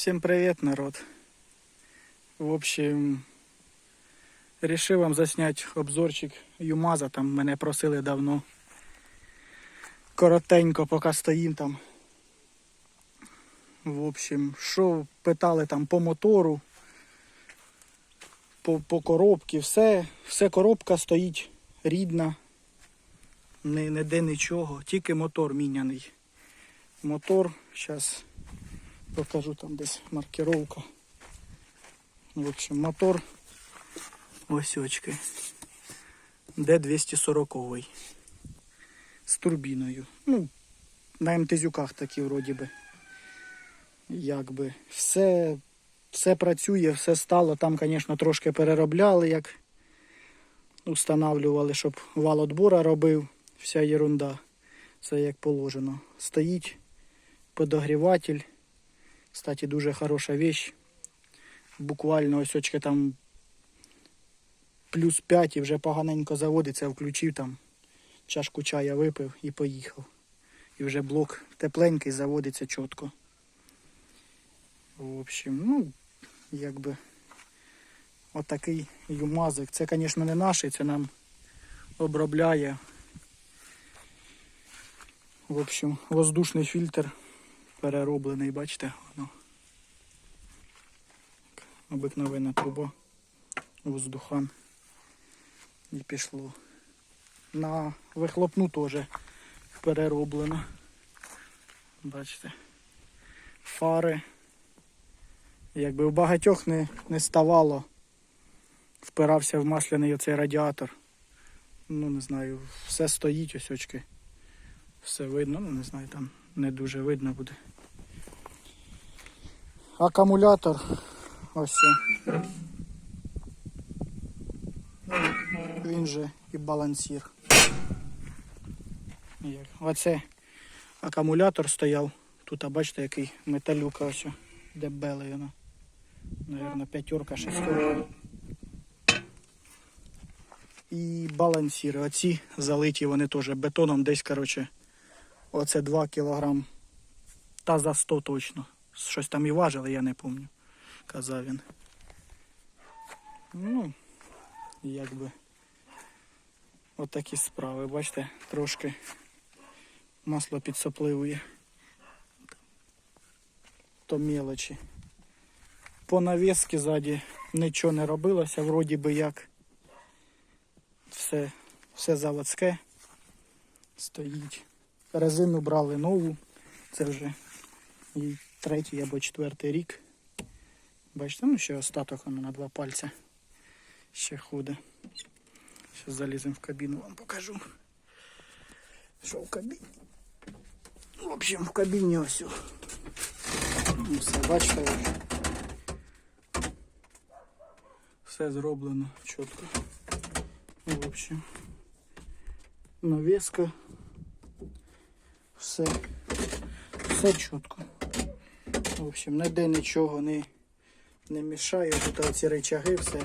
Всем привет, народ. В общем, решив вам заснять обзорчик Юмаза. Там мене просили давно. Коротенько, поки стоїм там. В общем, що питали там по мотору, по, по коробці, все, все коробка стоїть рідна. Не нічого, тільки мотор міняний. Мотор, зараз покажу там десь маркировка. В общем, мотор ось. Д240 з турбіною. Ну, на МТЗюках такі вроді би. Якби все, все працює, все стало. Там, звісно, трошки переробляли, як устанавливали, щоб вал отбора робив. Вся ерунда. Це як положено. Стоїть подогріватель. Кстати, дуже хороша вещь. Буквально ось очки там плюс 5 і вже поганенько заводиться, включив там, чашку чая випив і поїхав. І вже блок тепленький заводиться чітко. В общем, ну, якби отакий юмазик. Це, звісно, не наш, це нам обробляє. В общем, воздушний фільтр перероблений, бачите, воно. Обикновена труба, воздухан. І пішло. На вихлопну теж перероблено. Бачите. Фари. Якби в багатьох не, не ставало, впирався в масляний оцей радіатор. Ну, не знаю, все стоїть ось очки. Все видно, ну не знаю, там не дуже видно буде. Акумулятор ось. Він же і балансір. Оце акумулятор стояв. Тут, а бачите, який металюка ось, о, дебелий вона. Наверно, п'ятерка, шестерка. І балансіри. Оці залиті вони теж бетоном десь, коротше, оце 2 кілограм. Та за 100 точно. Щось там і важили, я не пам'ятаю. Казав він. Ну, якби. Отакі справи, бачите, трошки масло підсопливує. То мелочі. По навіски ззаді нічого не робилося, вроді би як. Все, все заводське стоїть. Резину брали нову. Це вже їй третій або четвертий рік. Бачите, ну ще остаток воно на два пальця ще ходить. Зараз заліземо в кабіну, вам покажу. Що в кабіні? В общем, в кабіні ось. Ну, Все, бачите. Все зроблено чітко. В общем, навіска. Все. Все чітко. В общем, ніде нічого не, не мішає. Тут оці речаги, все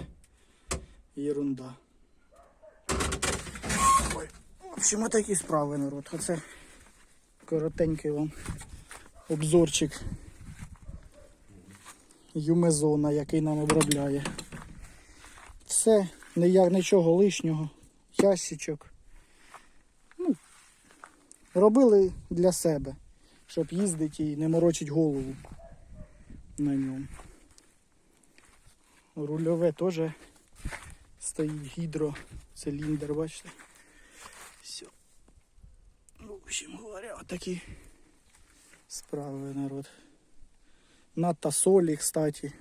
ерунда. Ой. В общем, отакі справи, народ. Оце коротенький вам обзорчик Юмезона, який нам обробляє. Все, ніяк нічого лишнього, ящичок. Ну, робили для себе, щоб їздити і не морочить голову на ньому. Рульове теж стоїть гідроциліндр, бачите? Все. В общем говоря, отакі справи, народ. Надто солі, кстати.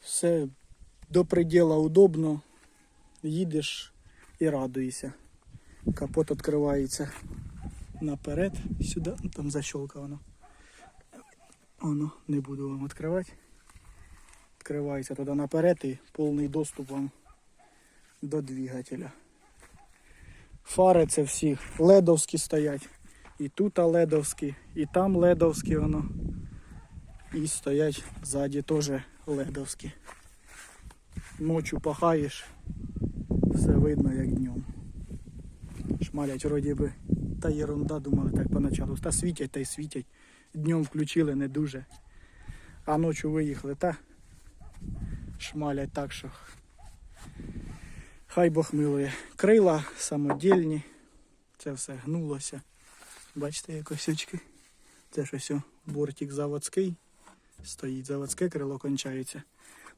Все до предела удобно. Їдеш і радуєшся. Капот відкривається наперед, сюди, там защелка воно. Воно, не буду вам відкривати. Відкривається туди наперед і повний доступ вам до двигателя. Фари це всі ледовські стоять. І тут ледовські, і там ледовські воно. І стоять ззаді теж ледовські. Ночу пахаєш, все видно як днем. Шмалять вроді би Та єрунда, думали так поначалу. Та світять, та й світять. Днем включили не дуже. А ночі виїхали, та шмалять так, що хай Бог милує. Крила самодільні, це все гнулося. Бачите, як осючки. Це ж ось бортик заводський. Стоїть заводське крило кончається.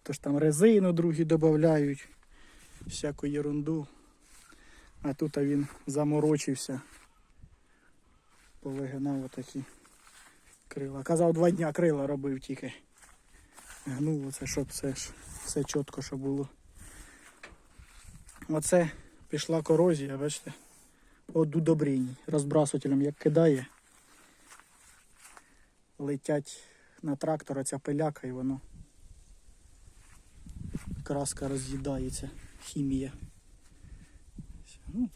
Тож там резину другі додають, всяку ерунду. А тут він заморочився. Повигинав отакі крила. Казав, два дня крила робив тільки. Гнуло це, щоб все все чітко, що було. Оце пішла корозія, бачите? От удобрінь. Розбрасувателем як кидає. Летять на трактор оця пиляка і воно. Краска роз'їдається, хімія. Ну,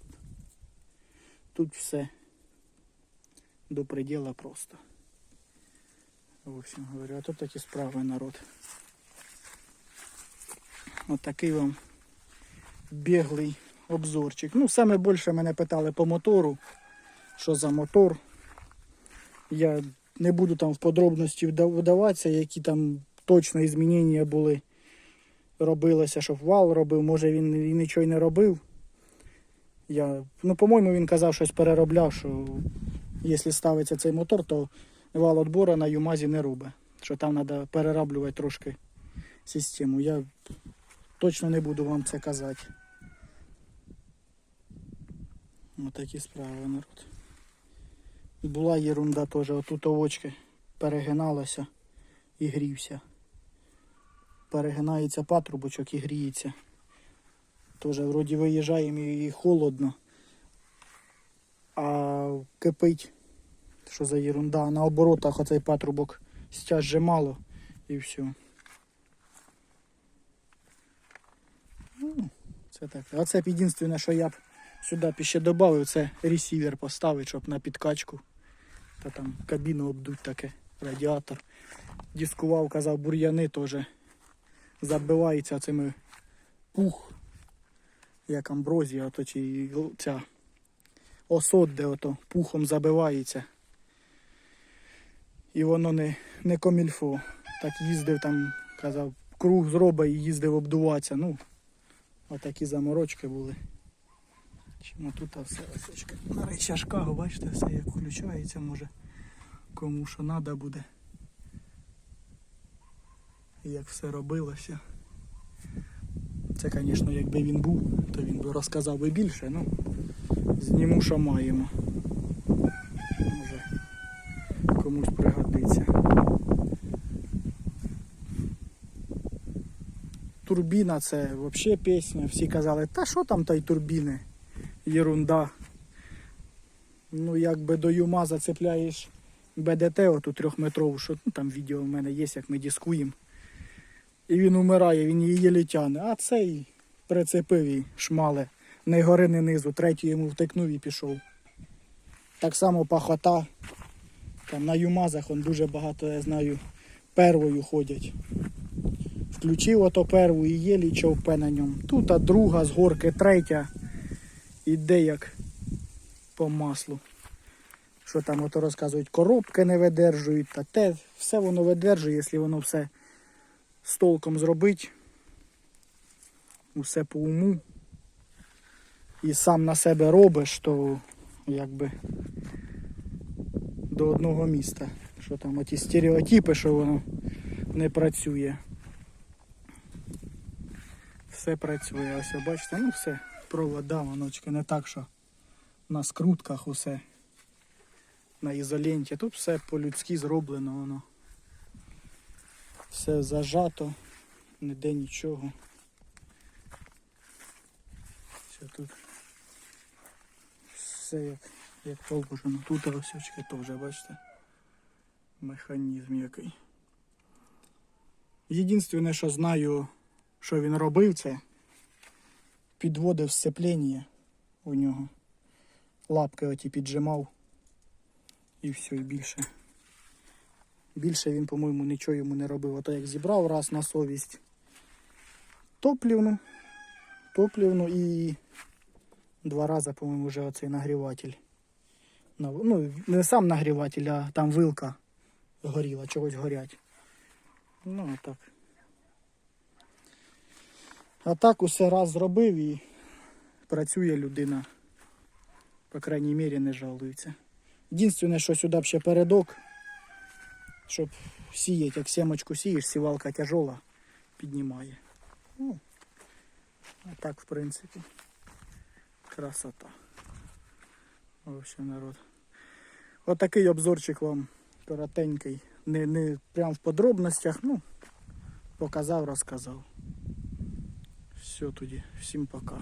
тут, все до предела просто. В общем говорю, а тут такі справи народ. От такий вам біглий обзорчик. Ну, саме більше мене питали по мотору. Що за мотор? Я не буду там в подробності вдаватися, які там точно змінення були. Робилося, щоб вал робив, може він і нічого й не робив. Я, ну, по-моєму, він казав, щось переробляв, що якщо ставиться цей мотор, то вал отбора на Юмазі не робить. Що там треба перероблювати трошки систему. Я точно не буду вам це казати. Ось такі справи, народ. Була єрунда теж, отут овочки перегиналася і грівся. Перегинається патрубочок і гріється. Теж вроді виїжджаємо і холодно. А кипить, що за єрунда. А на оборотах оцей патрубок стяжже мало і все. Ну, це так. А це єдине, що я б сюди ще додав, це ресівер поставити, щоб на підкачку. Та там кабіну обдуть таке, радіатор. Дискував, казав, бур'яни теж забивається цими пух, як амброзія, ото чи ця осот, де ото пухом забивається. І воно не, не комільфо. Так їздив там, казав, круг зроба і їздив обдуватися. Ну, отакі заморочки були. Чому тут все осечка. На речашках, бачите, все як включається, може кому що треба буде. Як все робилося. Це, звісно, якби він був, то він би розказав би більше, ну зніму, що маємо. Може комусь пригодиться. Турбіна це взагалі пісня. Всі казали, та що там та й турбіни? Єрунда. Ну, якби до Юма зацепляєш БДТ, оту трьохметрову, що ну, там відео в мене є, як ми дискуємо. І він умирає, він її літяне. А цей прицепив і шмале. Не гори, не низу. Третю йому втикнув і пішов. Так само пахота. Там на Юмазах он дуже багато, я знаю, первою ходять. Включив ото перву і єлі човпе на ньому. Тут а друга з горки, третя. Іде як по маслу. Що там ото розказують, коробки не видержують, та те, все воно видержує, якщо воно все з толком зробить. Усе по уму. І сам на себе робиш, то якби до одного міста. Що там оті стереотипи, що воно не працює. Все працює. Ось бачите, ну все, провода, воночки, не так, що на скрутках усе. На ізоленті. Тут все по-людськи зроблено воно. Все зажато, ніде нічого. Все тут. Все як, як положено. Тут росючки теж, бачите? Механізм який. Єдине, що знаю, що він робив, це підводив сцеплення у нього. Лапки оті піджимав. І все, і більше. Більше він, по-моєму, нічого йому не робив. Ото як зібрав раз на совість топлівну, топлівну і два рази, по-моєму, вже оцей нагріватель ну, не сам нагріватель, а там вилка горіла, чогось горять. Ну, а так. А так усе раз зробив і працює людина. По крайній мірі не жалується. Єдине, що сюди б ще передок, щоб сіяти, як семочку сієш, сівалка тяжола, піднімає. Ну, а так, в принципі, красота. В общем, народ. Отакий обзорчик вам коротенький. Не, не прям в подробностях, ну, показав, розказав. Все тоді, всім пока.